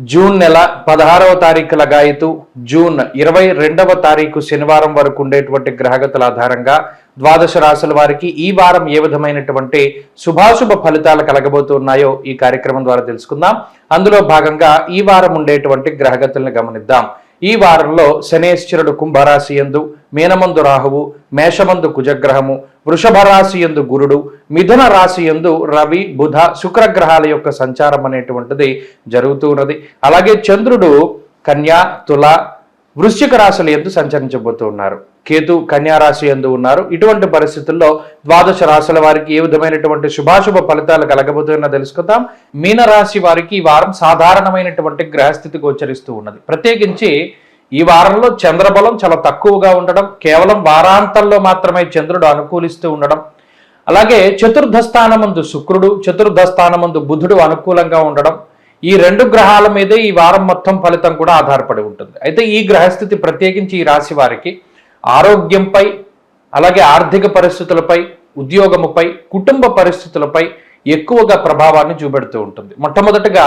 June నెల పదహారవ తారీఖు గాయతు జూన్ ఇరవై రెండవ తారీఖు శనివారం వరకు ఉండేటువంటి గ్రహగతుల ఆధారంగా ద్వాదశ రాశుల వారికి ఈ వారం ఏ విధమైనటువంటి శుభాశుభ ఫలితాలు కలగబోతున్నాయో ఈ కార్యక్రమం ద్వారా తెలుసుకుందాం. అందులో భాగంగా ఈ వారం ఉండేటువంటి గ్రహగతుల్ని గమనిద్దాం. ఈ వారంలో శనేశ్వరుడు కుంభరాశి ఎందు మీనమందు రాహువు మేషమందు కుజగ్రహము వృషభ రాశి ఎందు గురుడు మిథున రాశి ఎందు రవి బుధ శుక్రగ్రహాల యొక్క సంచారం అనేటువంటిది జరుగుతూ ఉన్నది. అలాగే చంద్రుడు కన్యా తుల వృశ్చిక రాశుల ఎందు సంచరించబోతూ ఉన్నారు. కేతు కన్యారాశి ఎందు ఉన్నారు. ఇటువంటి పరిస్థితుల్లో ద్వాదశ రాశుల వారికి ఏ విధమైనటువంటి శుభాశుభ ఫలితాలు కలగబోతున్నా తెలుసుకుందాం. మీనరాశి వారికి ఈ వారం సాధారణమైనటువంటి గ్రహస్థితి గోచరిస్తూ ఉన్నది. ప్రత్యేకించి ఈ వారంలో చంద్రబలం చాలా తక్కువగా ఉండడం కేవలం వారాంతంలో మాత్రమే చంద్రుడు అనుకూలిస్తూ ఉండడం అలాగే చతుర్థ స్థానమందు శుక్రుడు చతుర్థ స్థానమందు బుధుడు అనుకూలంగా ఉండడం ఈ రెండు గ్రహాల మీదే ఈ వారం మొత్తం ఫలితం కూడా ఆధారపడి ఉంటుంది. అయితే ఈ గ్రహస్థితి ప్రత్యేకించి ఈ రాశి వారికి ఆరోగ్యంపై అలాగే ఆర్థిక పరిస్థితులపై ఉద్యోగముపై కుటుంబ పరిస్థితులపై ఎక్కువగా ప్రభావాన్ని చూపెడుతూ ఉంటుంది. మొట్టమొదటిగా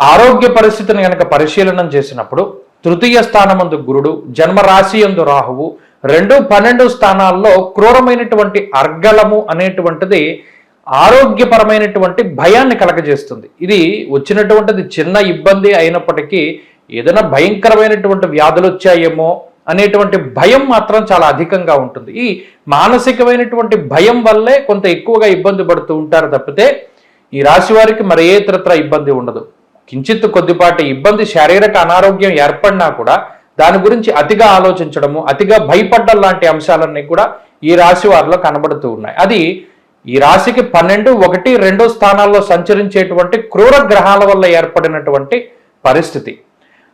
ఆరోగ్య పరిస్థితిని కనుక పరిశీలనం చేసినప్పుడు తృతీయ స్థానమందు గురుడు జన్మరాశి ఎందు రాహువు రెండు పన్నెండు స్థానాల్లో క్రూరమైనటువంటి అర్గళము అనేటువంటిది ఆరోగ్యపరమైనటువంటి భయాన్ని కలగజేస్తుంది. ఇది వచ్చినటువంటిది చిన్న ఇబ్బంది అయినప్పటికీ ఏదైనా భయంకరమైనటువంటి వ్యాధులు వచ్చాయేమో అనేటువంటి భయం మాత్రం చాలా అధికంగా ఉంటుంది. ఈ మానసికమైనటువంటి భయం వల్లే కొంత ఎక్కువగా ఇబ్బంది పడుతూ ఉంటారు తప్పితే ఈ రాశి వారికి మరి ఏ ఇతరత్ర ఇబ్బంది ఉండదు. కించిత్ కొద్దిపాటి ఇబ్బంది శారీరక అనారోగ్యం ఏర్పడినా కూడా దాని గురించి అతిగా ఆలోచించడము అతిగా భయపడ్డం లాంటి అంశాలన్నీ కూడా ఈ రాశి వారిలో కనబడుతూ ఉన్నాయి. అది ఈ రాశికి పన్నెండు ఒకటి రెండో స్థానాల్లో సంచరించేటువంటి క్రూర గ్రహాల వల్ల ఏర్పడినటువంటి పరిస్థితి.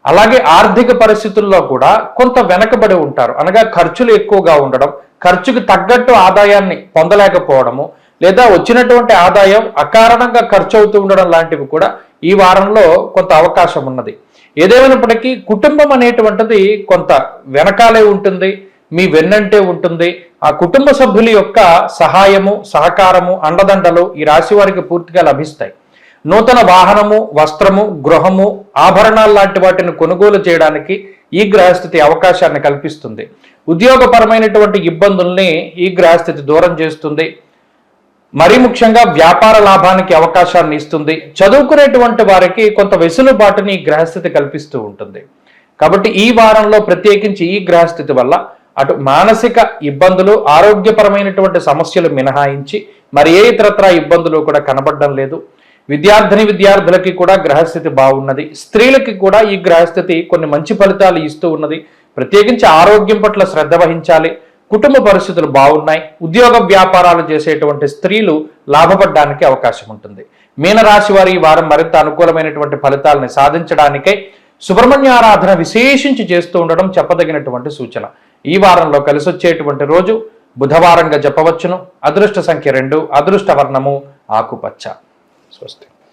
అలాగే ఆర్థిక పరిస్థితుల్లో కూడా కొంత వెనకబడి ఉంటారు. అనగా ఖర్చులు ఎక్కువగా ఉండడం ఖర్చుకు తగ్గట్టు ఆదాయాన్ని పొందలేకపోవడము లేదా వచ్చినటువంటి ఆదాయం అకారణంగా ఖర్చు అవుతూ ఉండడం లాంటివి కూడా ఈ వారంలో కొంత అవకాశం ఉన్నది. ఏదేమైనప్పటికీ కుటుంబం అనేటువంటిది కొంత వెనకాలే ఉంటుంది. మీ వెన్నంటే ఉంటుంది. ఆ కుటుంబ సభ్యుల యొక్క సహాయము సహకారము అండదండలు ఈ రాశి వారికి పూర్తిగా లభిస్తాయి. నూతన వాహనము వస్త్రము గృహము ఆభరణాలు లాంటి వాటిని కొనుగోలు చేయడానికి ఈ గ్రహస్థితి అవకాశాన్ని కల్పిస్తుంది. ఉద్యోగపరమైనటువంటి ఇబ్బందుల్ని ఈ గ్రహస్థితి దూరం చేస్తుంది. మరీ ముఖ్యంగా వ్యాపార లాభానికి అవకాశాన్ని ఇస్తుంది. చదువుకునేటువంటి వారికి కొంత వెసులుబాటుని ఈ గ్రహస్థితి కల్పిస్తూ ఉంటుంది. కాబట్టి ఈ వారంలో ప్రత్యేకించి ఈ గ్రహస్థితి వల్ల అటు మానసిక ఇబ్బందులు ఆరోగ్యపరమైనటువంటి సమస్యలు మినహాయించి మరి ఏ ఇతరత్రా ఇబ్బందులు కూడా కనబడడం లేదు. విద్యార్థిని విద్యార్థులకి కూడా గ్రహస్థితి బాగున్నది. స్త్రీలకి కూడా ఈ గ్రహస్థితి కొన్ని మంచి ఫలితాలు ఇస్తూ ఉన్నది. ప్రత్యేకించి ఆరోగ్యం పట్ల శ్రద్ధ వహించాలి. కుటుంబ పరిస్థితులు బాగున్నాయి. ఉద్యోగ వ్యాపారాలు చేసేటువంటి స్త్రీలు లాభపడడానికి అవకాశం ఉంటుంది. మీనరాశి వారి ఈ వారం మరింత అనుకూలమైనటువంటి ఫలితాలని సాధించడానికై సుబ్రహ్మణ్య ఆరాధన విశేషించి చేస్తూ ఉండడం చెప్పదగినటువంటి సూచన. ఈ వారంలో కలిసి వచ్చేటువంటి రోజు బుధవారంగా చెప్పవచ్చును అదృష్ట సంఖ్య రెండు అదృష్ట వర్ణము ఆకుపచ్చ. స్వస్తి.